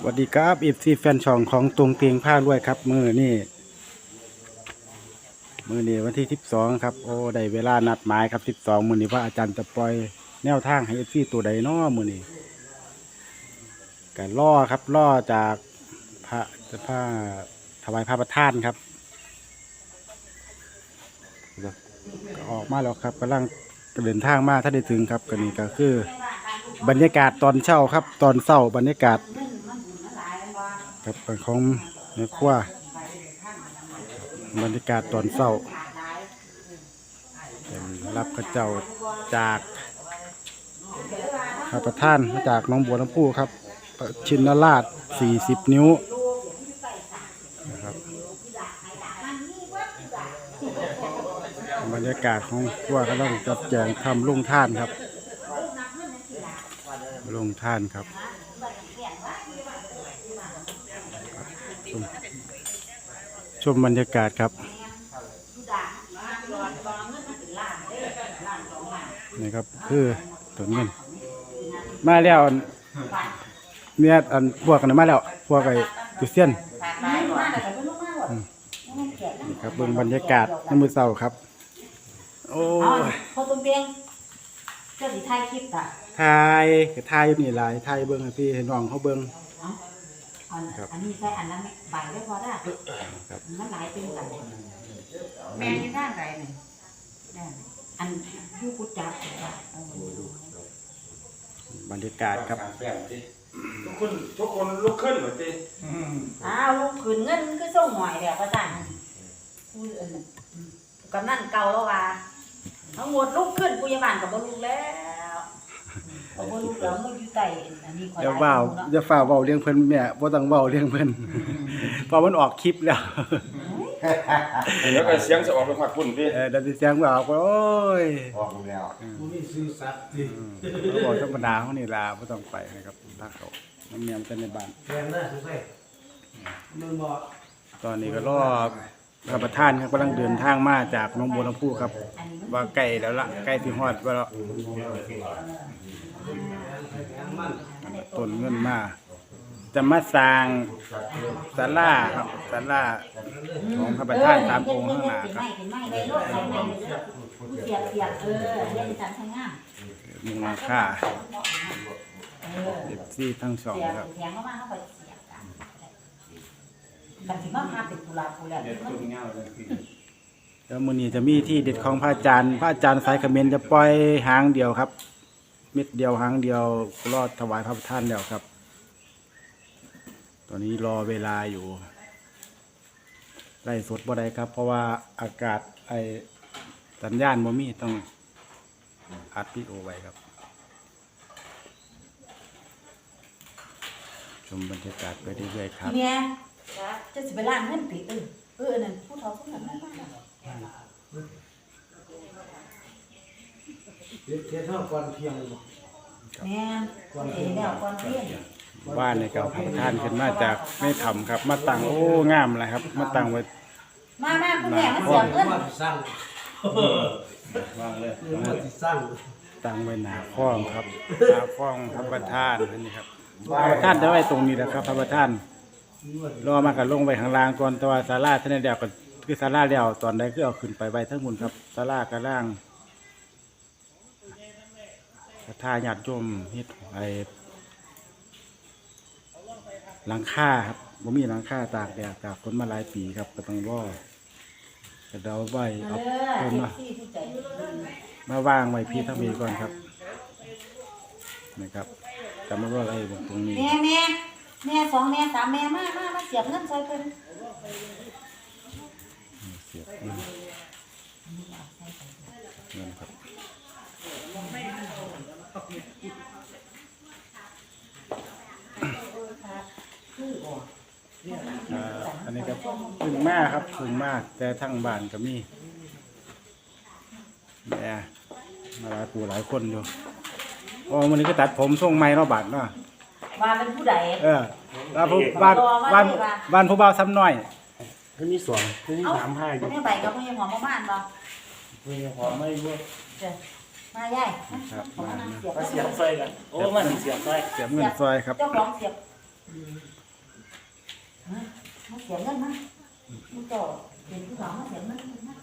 สวัสดีครับอีซีแฟนช่องของตรงเตียงผ้ารวยครับ มือนี่มือนี่วันที่สิบสองครับโอ้ได้เวลานัดหมายครับสิบสองมือนี้ว่าอาจารย์จะปล่อยแนวทางให้เอฟซีตัวใดน้อมือนี้กันล่อครับล่อจากพระจะผ้าถวายพระประธานครับก็ออกมาแล้วครับกำลังเดินทางมาถ้าได้ถึงครับก็นี่ก็คือ บรรยากาศตอนเช้าครับ ตอนเช้าบรรยากาศ ครับเป็นของในครัวบรรยากาศตอนเช้าเป็นรับกระเจ้าจากพระประธานมาจากน้องบัวลำพูครับชินราช40 นิ้วนะครับบรรยากาศของครัวก็ต้องจัดแจงทำลุงท่านครับลงท่านครับชมช มบรรยากาศครับนี่ครับคือต้นเงินมาแล้วอันเมียอันพวกกันมาแล้วพวกไอ้ตุเซียนนี่ครับเบิ่งบรรยากาศในมือเศร้าครับ โอ้อ๋อยพอตุ้มเปียงเจ้าสิถ่ายคลิปอะทายก็ทายอยู่นี่หลายทายเบิ่งให้พี่ให้น้องเขาเบิ่งเนาะ อันครับอันนี้ใส่อันนั้นใบได้พอได้ครับมันหลายเป็นกันแม่ที่ด้านไหนนี่ด้านอันยูกุจับอะเออบรรยากาศครับทุกคนทุกคนลุกขึ้นเหมือนตีอ้าวลูกขืนเงินคือส่งหน่อยเดี๋ยวก็สั่งพูดเออกำนันเก่าแล้วว่าทั้งหมดลุกขึ้นปุยาบานกับบ่ลุกแล้ว บ่ลุกแล้วมันอยู่ใต้อันนี้ขอย่าเว้าอย่าฝ่าเว้าเรื่องเพิ่นแม่บ่ต้องเว้าเรื่องเพิ่นเพราะมันออกคลิปแล้วแล้วก็เสียงจะออกไปหัดพุ่นตีเออดันสิเสียงว่าออกว่าโอ้ยออกแล้วเขาบอกธรรมดาเขานี่ล่ะบ่ต้องไปนะครับถ้าเขาน้ำเมียมันเป็นในบ้านแรงนะทุกท่านมึงบอกตอนนี้ก็รอรับประทานครับกำลังเดินทางมาจากหน้องบัวลำพูครับอันนี้มันว่าใกล้แล้วละใกล้สิฮอดว่าแล้วมัน ต้นเงินมา จะมาสร้างศาลาครับศาลาของพระประธานสามองค์ข้างหน้าครับเป็นไม้เป็นไม้เลยรถไฟไม้เลยผู้เสียบเสียบเออเรียนจันทร์ทางงามมุงหลังค่าเออเอฟซีทั้งสองเสียบครับเสียงเข้ามาเข้าไปเสียบกันกันที่มาพาเป็นกุหลาบกุหลาบมันแล้วมื้อนี้จะมีที่เด็ดของพระอาจารย์ พระอาจารย์สายเขมรจะปล่อยหางเดียวครับ เม็ดเดียวหางเดียวรอดถวายพระประธานแล้วครับ ตอนนี้รอเวลาอยู่ไล่สดบ่ได้ครับ เพราะว่าอากาศไอสัญญาณบ่มีต้องอัดวิดีโอไว้ครับ ชมบรรยากาศไปเรื่อยๆครับเนี้ยจะสิไปล้างเงินติเออเออนั่นผู้เฒ่าผู้นั้นนั่นมา เทียนเท่าก่อนเพียงบอกแม่เอแล้วก่อนเรียนบ้านในเก่าพระประธานขึ้นมาจากไม่ทำครับ มาตั้งโอ้งามเลยครับ มาตั้งไว้มามาคุณแม่มาเสียบเงินว่าสร้างวางเลยว่าสร้างตั้งไว้หนาคล้องครับหนาคล้องพระประธานอันนี้ครับพระประธานจะไว้ตรงนี้แหละครับ พระประธานรอมากับลงไปข้างล่างก่อนแต่ว่าศาลาท่านได้เดียวก็คือศาลาเดียวตอนใดคือเอาขึ้นไปไว้ทั้งหมดครับศาลากระล่าง พระธาญาติโยมเฮ็ดไอหลังคาครับบ่มีหลังคาตากแดดตากฝนมาหลายปีครับก็ต้องรอก็เดาไว้เอเอาอเพิ่มมาที่ผู้ใจดีมา วางไว้พี่ทั้งมีก่อนครับนะครับจำไม่ว่าอะไรตรงนี้แม่แม่แม่สองแม่สามแม่มามามาเสียบเงินซอยเพิ่นเสียบเงินเงินครับ อ่าอันนี้ก็พึ่งมากครับพึ่งมาก แต่ทั้งบ้านก็มีแม่มาหลายปู่หลายคนอยู่อ๋อวันนี้ก็ตัดผมทรงไม้เนาะบาดเนาะว่าเป็นผู้ใดเออบ้านผู้บ้านบ้านบ้านผู้บ่าวซ้ำน้อยคือมีสองคือมีเอ้าสามห้าอยู่แม่ใบกับพ่อยังหอมประมาณบ่มีหอมไม่รู้เจ้มาใหญ่ครับมามา เสียบมาเสียบไฟกัน โอ้มันเสียบไฟเสียบเงินซอยครับ เจ้าของเสียบ มาเสียเงินมามึงก็เป็นผู้สาวมาเสียเงินมา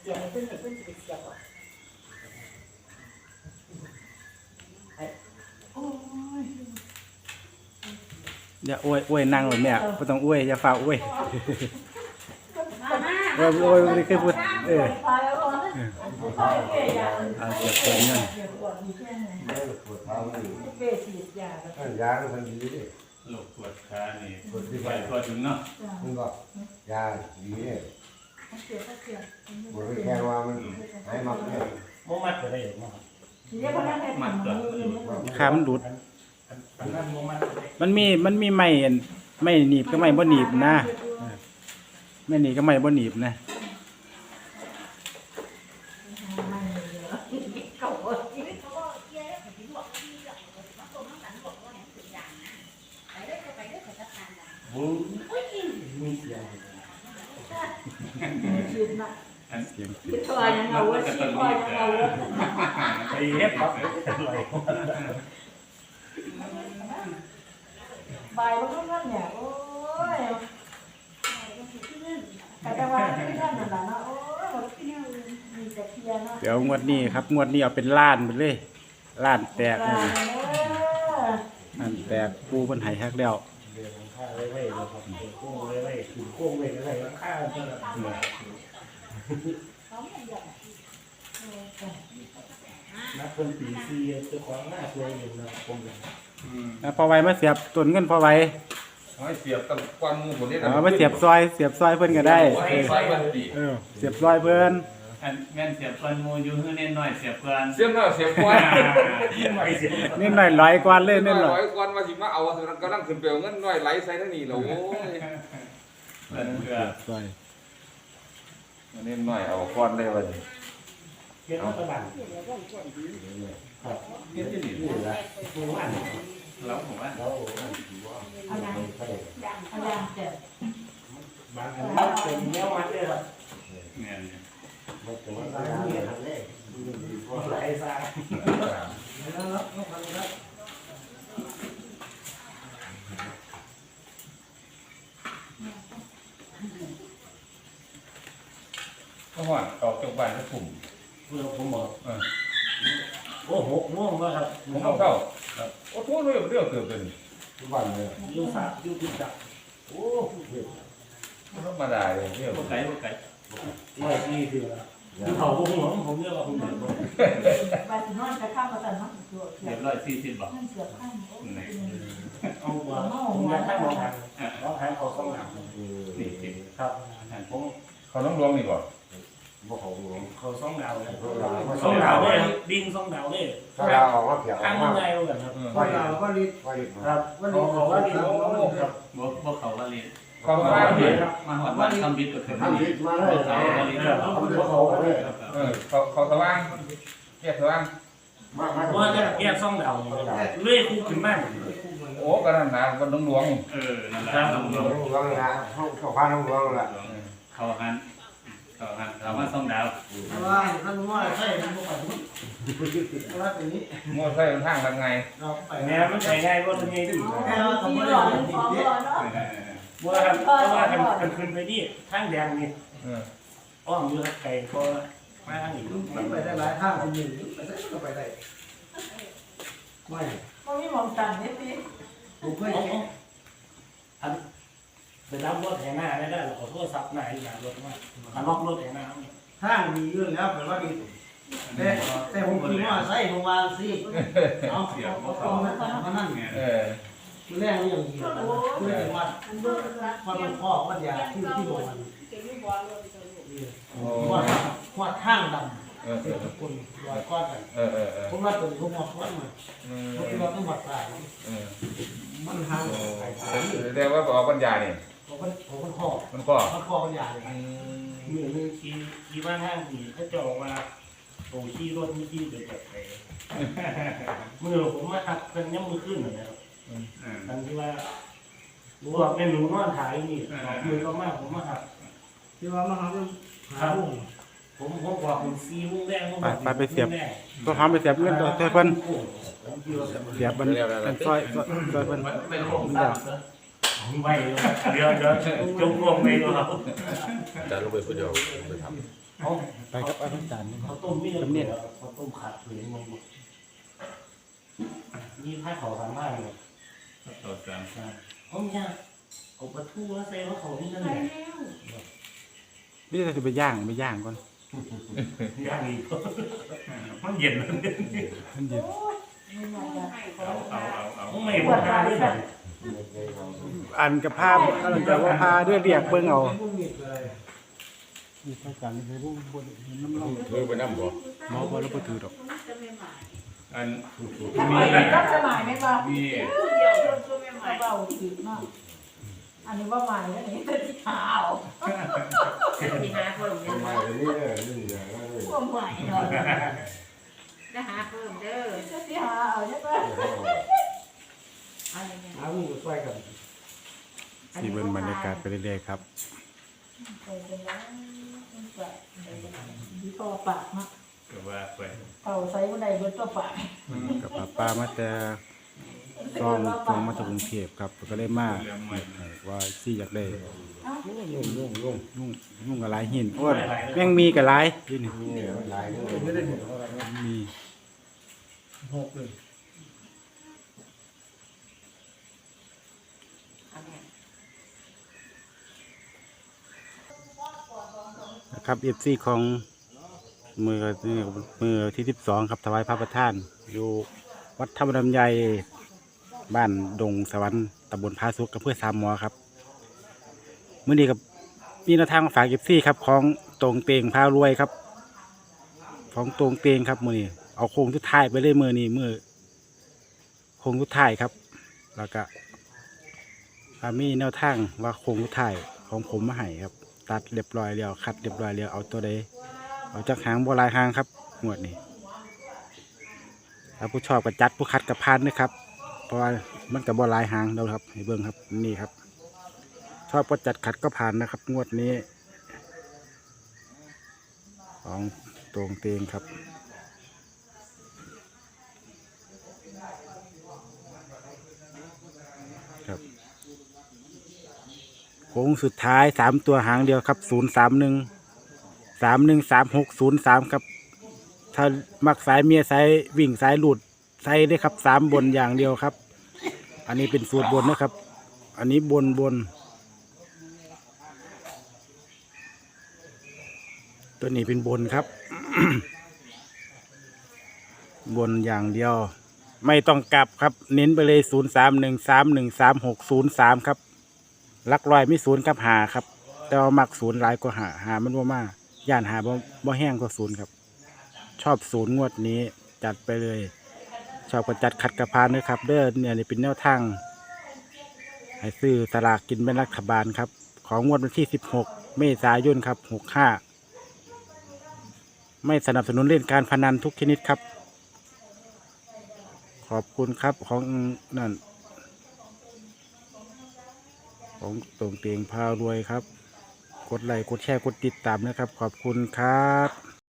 เสียไปขึ้นไปขึ้นสิเสียก่อนโอ้ยอย่าอวยอวยนั่งเลยแม่บ่ต้องอวยอย่าฝ่าอวยมาอวยอวยนี่คือพูดเออพอแล้วพอแล้วพอแล้วเสียอย่าเอาเสียบเงินไม่ปวดเท้าไม่อยู่เบสีดยาแล้วยาก็ทันดีดิ โรคปวดขานี่ไปตัวถึงเนาะมันก็ยาดีเนี่ยเสียก็เสียปวดไปแค่ว่ามันหายมักเนี่ยบ่มัดก็ได้เนาะทีนี้พนักงานมัดตัวขามันดูดอันนั้นบ่มัดก็ได้มันมีมันมีไม้อันไม่หนีบก็ไม่บ่หนีบนะไม่หนีบก็ไม่บ่หนีบนะเก่าเว้ย บูมีเสียงคิดนะอันเสียงคิดตัวยังเอาเว้ยคิดตัวยังเอาเว้ยไปเฮ็ดครับอะไรใบมันก็นั่นเนี่ยโอ้ยแต่แต่ว่าที่นั่นน่ะนะโอ้ยมันที่นั่นมีแต่เพียเนาะเดี๋ยวงวดนี้ครับงวดนี้เอาเป็นล้านไปเลยล้านแตกเอเลยอล้านแตกปูเพิ่นให้ฮักแล้ว ไว้ไว้แล้วครับโค้งไว้ไว้ขึ้นโค้งไว้ไว้แล้วข้าเท่านั้นนักเพิ่นปีซีเจ้าของหน้าสวยอยู่นะผมเลยแล้วพอไว้มาเสียบต้นเงินพอไว้เอาให้เสียบตั้งกวนหมูคนนี้เอามาเสียบซอย เสียบซอยเพิ่นก็ได้ไว้เออไฟวันดีเออเสียบซอยเพิ่น อันแม่นเสียบเพิ่นหมู่อยู่ฮื้อเน้นน้อยเสียบเพิ่นเสียบหน้าเสียบกวนไม่เสียบนิดหน่อยร้อยกว่าเลยนิดหน่อยร้อยกวนมาสิมาเอาสุนันก็นั่งขึ้นเปลวเงินน้อยไหลใส่ทั้งนี้แล้วโอ้ยเพิ่นเพื่อซอยอันนี้น้อยเอาก้อนได้วันเฮ็ดรัฐบาลเฮ็ดที่นี่ นี่แหละ หมู่บ้านเราผมว่า เรา เอายัง ใช่ เอายังเจ็บบางอันมันเป็นแนวมัดเลยครับเนี่ย ไม่ถึงว่าเนี่ยทำได้ หลายซา แล้วแล้วแล้วพันแล้ว ก็ว่าออกจากบ้านก็กลุ่ม เพื่อผมบอก เออ โอ้หกโมงแล้วครับ ผมเอาเข้าโอ้โหเรื่องเรื่องเกิดเป็น ทุกวันเลยยูสายูติดจับโอ้เห็ดธรรมดาเลยเรื่องบ่ไก่บ่ไก่ไม่ที่คือแล้วยูเขาบ่หัวผมเรียกว่าผมเดือดร้อนใบสีนอนจะข้ามมาแต่เนาะตัวเขียเรีวยบร้อยสี่สิบบอกนั่นเสือข้ามโอ้ยเอาว่าผมอยากให้มองทางมองทางเขาสองหลังคือนี่ครับอันผมเขาต้องลวงนี่บ่ บ่เขาหลวงเขาสองดาวเลยเขาเราสองดาวเลยดิ่งสองดาวเลยถ้าเราออกมาเกี่ยวข้างมา ยังไงวะกันครับว่า เราก็รีดว่าอีกครับว่าเขารีดเขาว่าว่าดีรีดครับบ่บ่เขาว่าดีเขาว่าดีมาหอดว่าทำบิดก็คือทำผิดมาเลยเขาว่าดีทำผิดเขาเลยเออเขาเขาสว่างแยกสว่างมามาว่าจะแก้สองดาวเลื่อยคู่ขึ้นมาโอ้กระนั้นนะบนดงหลวงเออนั่นแหละหลวงหลวงละห้องเขาพาน้องหลวงละเขาหัน เขาหันเขาว่าสองดาวแต่ว่าท่านว่าใช่ท่านบอกว่าว่าตัวนี้มอไซค์มันทางทำไงเราไปแม่มันใช้ง่ายกว่าตัวนี้อีกแค่ว่าสมมที่ติหล่อเรานติขดองเด็หล่อนเนาะว่าครับเพราะว่ามันขึ้นไปที่ทางแดงนี่เอออ้อมอยู่ไกลก็มาทางนี้มันไปได้หลายทางคนหนึ่งไปได้ก็ไปได้ไม่มันไม่มองกันนิดนิดผมเคยเอาอัน ไปรับรถแห่หน้าได้ได้ขอโทษซับหน้าอีกอย่างรถมาอันล็อกรถแห่หน้าทางมีเยอะแล้วแปลว่าดีแต่แต่ผมคิดว่าใช่ผมวางสิเอาเอาเอาเอานั่นเออแรกนี่อย่างเดียวคือวัดมันเบิกละวัดมันพ่อวัดยาที่ที่บอกมันโอ้วัดวัดห้างดเออำเอเป็นอคนลอยก้อนกันเออเออเออผมว่าตัวนี้ผมมองวัดมันอืมผมคิดว่าต้องวัดสายเออมันห้างโอ้สายสายเรียกว่าออกปัญญานี่ผมก็ผม ก็ข้อมันก็มันข้อปัญญาเลยอืมมือนึงขี่ขี่บ้านห้างดีเขาจองมาโอ้ขี่รถมีขี่ไปจับไปมือผมมาหักกันย้ำมือขึ้นนะครับทันที่ว่ารู้ว่าเป็นหนูนอนถ่ายนี่มือก็มากผมมาหักที่ว่ามันหาหาลูกผมผมบอกผมซีมุ่งแรกก็หาไปเสียบเงินตัวเพิ่นผเสียบมันมันซอยซอยซอยมันเป็นโครงสร้างนะ ไม่เดี๋ยวเดี๋ยวจงพวงไปดูครับอาจารย์ลงไปคนเดียวไปทเอาไปครับอาจารย์ข้าวต้มมีน้ำเนี่ยข้าวต้มขาดผืนมันมีผ้าขาวสามผ้าเลยต่อสามข้างเอาเนี่ยเอาปลาทูแล้วใส่ว่าเขานี่นั่นแหละนี่จะไปย่างไปย่างก่อนย่างอีกมันเย็นแล้วเนี่ยมันเย็นเอาเอาเอาเอาไม่หมดทางด้วยกัน อันกับภาพก็เลยจะว่าพาด้วยเรียกเบิ่งเอานี่พระอาจารย์นี่รู้บนน้ำเล่าำมือไปน้ำบ่หมอบ่แล้วบ่ถือดอกอันก็จะหมายไหมว่ามีเบาถึงเนาะอันนี้ว่าหมายแล้วนี่จะที่หาเอาที่หาเพิ่มทำไมนี่เนี่ยนี่เนี่ยนี่ว่าหมายเนาะจะหาเพิ่มเด้อจะที่หาเอาใช่ไห มอะไรเนี่ยเอาลูกช่วยกันสีเบิ่งบรรยากาศไปเรื่อยๆครับ ไปเป็นแล้วดีต่อปากเนาะก็ว่าไปเป่าใส่บันไดบนตัวปากกับป้าป้ามาแต่ซองซองมาจากกรุงเทพครับก็เลยมาว่าสิอยากได้ยุ่งยุ่งยุ่งนุ่งนุ่งกับหลายหินโอ้ยแม่งมีกับหลายอยู่นี่นี่หลายนี่ไม่ได้เห็นอะไรมีหกเลย เอาเนี่ย นะ ครับ FC ของมือนี่มือที่12ครับถวายพระประธาน อยู่วัดธรรมดำใหญ่บ้านดงสวรรค์ตำบลพาสุกอำเภอสามหมอครับมื้อนี้กับมีแนวทางมาฝาก FC ครับของตรงเตงพารวยครับ ของตรงเตงครับมือนี้เอาโค้งทุดท้ายไปเลยมือนี้มือโค้งทุดท้ายครับ แล้วก็มีแนวทางว่าโค้งทุดท้ายของผมมาให้ครับ ตัดเรียบร้อยแล้วคัดเรียบร้อยแล้วเอาตัวใดเอาจากหางบัวลายหางครับงวดนี้ถ้าผู้ชอบก็จัดผู้คัดกับพานนะครับ เพราะว่ามันกับบัวลายหางเราครับให้เบิ้งครับนี่ครับ ชอบก็จัดขัดก็ผ่านนะครับ งวดนี้ของตรงเตียงครับ โค้งสุดท้ายสามตัวหางเดียวครับศูนย์สามหนึ่งสามหนึ่งสามหกศูนย์สามครับ ถ้ามักสายเมียสายวิ่งสายหลุดใส่ได้ครับสามบนอย่างเดียวครับ อันนี้เป็นสูตรบนนะครับ อันนี้บนบน ตัวนี้เป็นบนครับ บนอย่างเดียว ไม่ต้องกลับครับ เน้นไปเลยศูนย์สามหนึ่งสามหนึ่งสามหกศูนย์สามครับ ลักลอยไม่ศูนย์กับหาครับ แต่ว่ามักศูนย์หลายกว่าหาหามันว่ามาย่านหาบ่บ่แห้งกว่าศูนย์ครับ ชอบศูนย์งวดนี้จัดไปเลย ชอบก็จัดขัดกระพานด้วยครับ เด้อเนี่ยนี่เป็นแนวทางให้ซื้อสลากกินเป็นรัฐบาลครับ ของงวดวันที่สิบหกเมษายนครับหกห้าไม่สนับสนุนเล่นการพนันทุกชนิดครับ ขอบคุณครับของนั่น ของตรงเตียงพารวยครับ กดไลค์กดแชร์กดติดตามนะครับ ขอบคุณครับ